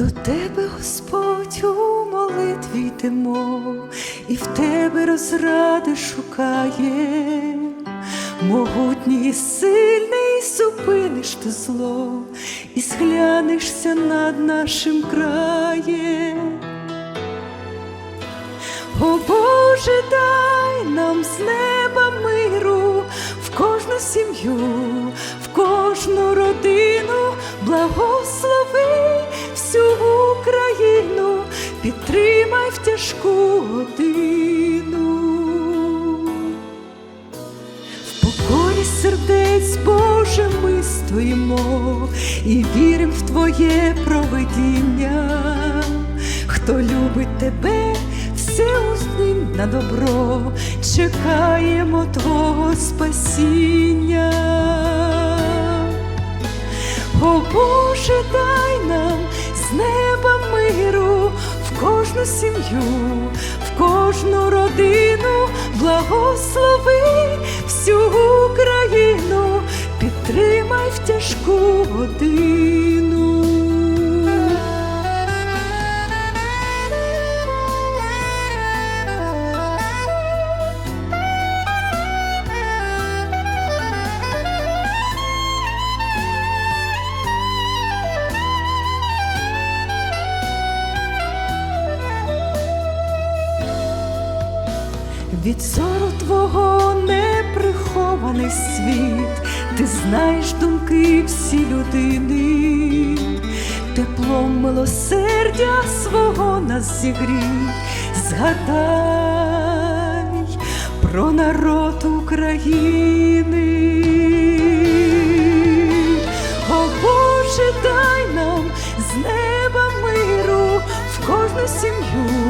До тебе, Господь, у молитві йдемо, і в тебе розради шукає, могутній і сильний зупиниш ти зло, і сглянешся над нашим краєм. О Боже, дай нам з неба миру в кожну сім'ю, підтримай в тяжку годину. В покорі сердець, Боже, ми стоїмо і віримо в Твоє провидіння. Хто любить тебе, все узнім на добро, чекаємо Твого спасіння. О Боже, дай нам з неба миру кожну сім'ю, в кожну родину, благослови всю Україну, підтримай в тяжку годину. Від зору твого неприхований світ, ти знаєш думки всі людини, теплом милосердя свого нас зігрій, згадай про народ України. О Боже, дай нам з неба миру в кожну сім'ю,